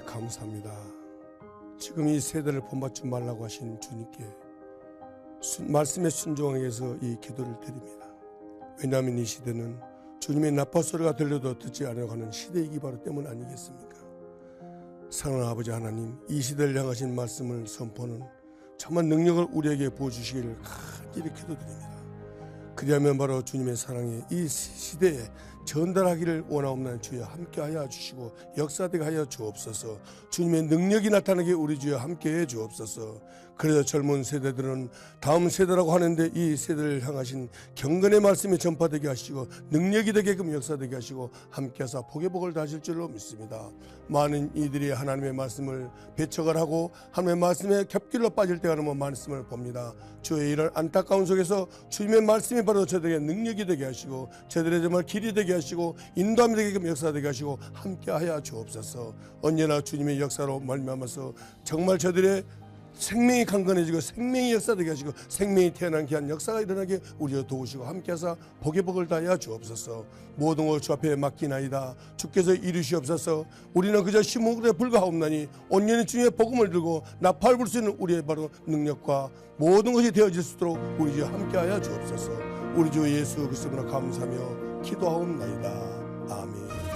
감사합니다. 지금 이 세대를 본받지 말라고 하신 주님께 순- 말씀에 순종하기 위해서 이 기도를 드립니다. 왜냐하면 이 시대는 주님의 나팔 소리가 들려도 듣지 않으려고 하는 시대이기 바로 때문 아니겠습니까? 사랑하는 아버지 하나님, 이 시대를 향하신 말씀을 선포하는 참한 능력을 우리에게 부어주시기를 간절히 기도드립니다. 그리하면 바로 주님의 사랑이 이 시- 시대에 전달하기를 원하옵나니 주여 함께하여 주시고 역사되게 하여 주옵소서. 주님의 능력이 나타나게 우리 주여 함께해 주옵소서. 그래서 젊은 세대들은 다음 세대라고 하는데 이 세대를 향하신 경건의 말씀이 전파되게 하시고 능력이 되게끔 역사되게 하시고 함께하사 복의 복을 다실 줄로 믿습니다. 많은 이들이 하나님의 말씀을 배척을 하고 하나님의 말씀에 겹길로 빠질 때가 너무 말씀을 봅니다. 주의 이런 안타까운 속에서 주님의 말씀이 바로 저들에게 능력이 되게 하시고 저들의 정말 길이 되게 하시고 인도함이 되게끔 역사되게 하시고 함께하여 주옵소서. 언제나 주님의 역사로 말미암아서 정말 저들의 생명이 강건해지고 생명이 역사되게 하시고 생명이 태어난 귀한 역사가 일어나게 우리를 도우시고 함께하사 복의 복을 다하여 주옵소서. 모든 걸주 앞에 맡기나이다. 주께서 이루시옵소서. 우리는 그저 심호흡에 불과하옵나니 온전히 주님의 복음을 들고 나팔 불수 있는 우리의 바로 능력과 모든 것이 되어질 수 있도록 우리 주 함께하여 주옵소서 우리 주 예수 그리스도로 감사하며 기도하옵나이다. 아멘